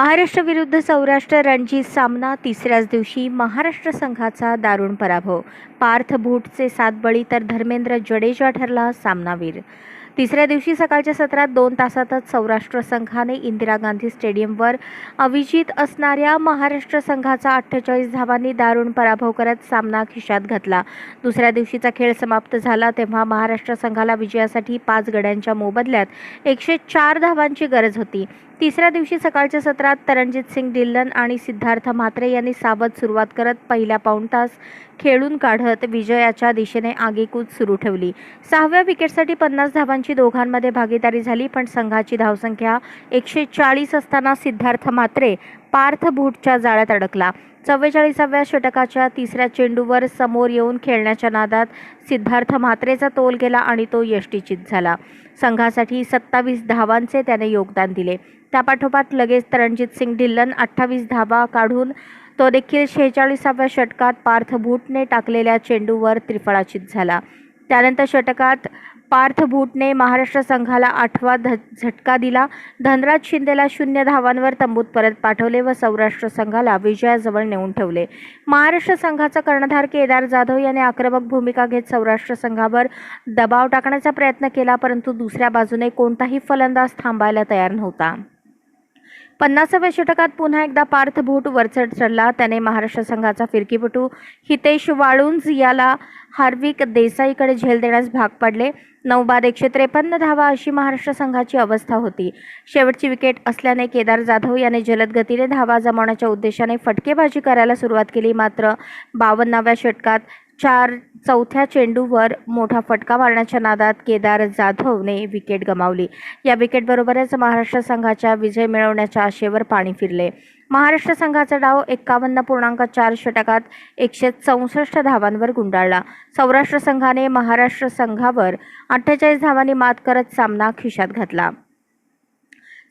महाराष्ट्र विरुद्ध सौराष्ट्र रणजी सामना तिसऱ्याच दिवशी महाराष्ट्र संघाचा दारुण पराभव. पार्थ भूटचे सात बळी तर धर्मेंद्र जडेजा ठरला सामनावीर. तिसऱ्या दिवशी सकाळच्या सत्रात दोन तासातच सौराष्ट्र संघाने इंदिरा गांधी स्टेडियमवर अविजित असणाऱ्या महाराष्ट्र संघाचा अठ्ठेचाळीस धावांनी दारुण पराभव करत सामना खिशात घातला. दुसऱ्या दिवशीचा खेळ समाप्त झाला तेव्हा महाराष्ट्र संघाला विजयासाठी पाच गड्यांच्या मोबदल्यात एकशे चार धावांची गरज होती. तिसऱ्या दिवशी सकाळच्या सत्रात तरणजित सिंग डिल्लन आणि सिद्धार्थ म्हात्रे यांनी सावध सुरुवात करत पहिल्या पाऊण तास खेळून काढत विजयाच्या दिशेने आगेकूच सुरू ठेवली. सहाव्या विकेटसाठी पन्नास धावांची दोघांमध्ये भागीदारी झाली पण संघाची धावसंख्या एकशे चाळीस असताना सिद्धार्थ मात्रे पार्थ भूटच्या जाळ्यात अडकला. चव्वेचाळीसाव्या षटकाच्या तिसऱ्या चेंडूवर समोर येऊन खेळण्याच्या नादात सिद्धार्थ म्हात्रेचा तोल गेला आणि तो यष्टीचित झाला. संघासाठी सत्तावीस धावांचे त्याने योगदान दिले. त्यापाठोपाठ लगेच तरणजित सिंग ढिल्लन अठ्ठावीस धावा काढून तो देखील शेहेचाळीसाव्या षटकात पार्थ भूटने टाकलेल्या चेंडूवर त्रिफळाचित झाला. त्यानंतर षटकात पार्थ भूटने महाराष्ट्र संघाला आठवा ध झटका दिला. धनराज शिंदेला शून्य धावांवर तंबूत परत पाठवले व सौराष्ट्र संघाला विजयाजवळ नेऊन ठेवले. महाराष्ट्र संघाचा कर्णधार केदार जाधव याने आक्रमक भूमिका घेत सौराष्ट्र संघावर दबाव टाकण्याचा प्रयत्न केला परंतु दुसऱ्या बाजूने कोणताही फलंदाज थांबायला तयार नव्हता. पन्नासाव्या षटकात पुन्हा एकदा पार्थ भूट वरचढ चढला. त्याने महाराष्ट्र संघाचा फिरकीपटू हितेश वाळुंज याला हार्विक देसाईकडे झेल देण्यास भाग पडले. नऊ बाद एकशे त्रेपन्न धावा अशी महाराष्ट्र संघाची अवस्था होती. शेवटची विकेट असल्याने केदार जाधव याने जलद गतीने धावा जमवण्याच्या उद्देशाने फटकेबाजी करायला सुरुवात केली. मात्र बावन्नाव्या षटकात चार चौथ्या चेंडूवर मोठा फटका मारण्याच्या नादात केदार जाधवने विकेट गमावली. या विकेटबरोबरच महाराष्ट्र संघाच्या विजय मिळवण्याच्या आशेवर पाणी फिरले. महाराष्ट्र संघाचा डाव एक्कावन्न पूर्णांक चार षटकात एकशे चौसष्ट धावांवर गुंडाळला. सौराष्ट्र संघाने महाराष्ट्र संघावर अठ्ठेचाळीस धावांनी मात करत सामना खिशात घातला.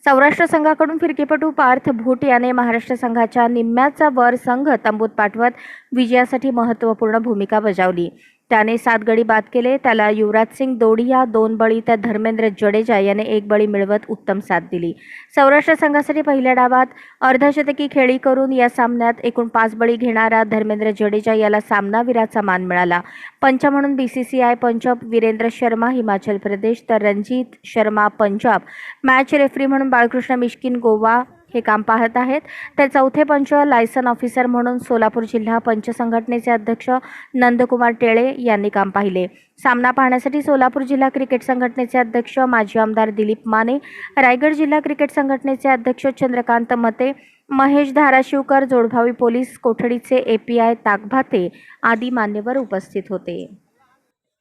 सौराष्ट्र संघाकडून फिरकीपटू पार्थ भूट याने महाराष्ट्र संघाच्या निम्म्याचा वर संघ तंबूत पाठवत विजयासाठी महत्त्वपूर्ण भूमिका बजावली. त्याने सात गडी बाद केले. त्याला युवराज सिंग दोडिया दोन बळी तर धर्मेंद्र जडेजा याने एक बळी मिळवत उत्तम साथ दिली. सौराष्ट्र संघासाठी पहिल्या डावात अर्धशतकी खेळी करून या सामन्यात एकूण पाच बळी घेणारा धर्मेंद्र जडेजा याला सामनावीराचा मान मिळाला. पंच म्हणून बी सी सी आय पंच वीरेंद्र शर्मा हिमाचल प्रदेश तर रणजित शर्मा पंजाब. मॅच रेफरी म्हणून बाळकृष्ण मिश्किन गोवा हे काम पाहत आहेत. तर चौथे पंच लायसन ऑफिसर म्हणून सोलापूर जिल्हा पंच संघटनेचे अध्यक्ष नंदकुमार टेळे यांनी काम पाहिले. सामना पाहण्यासाठी सोलापूर जिल्हा क्रिकेट संघटनेचे अध्यक्ष माजी आमदार दिलीप माने रायगड जिल्हा क्रिकेट संघटनेचे अध्यक्ष चंद्रकांत मते महेश धाराशिवकर जोडभावी पोलीस कोठडीचे ए पी आय ताकभाते आदी मान्यवर उपस्थित होते.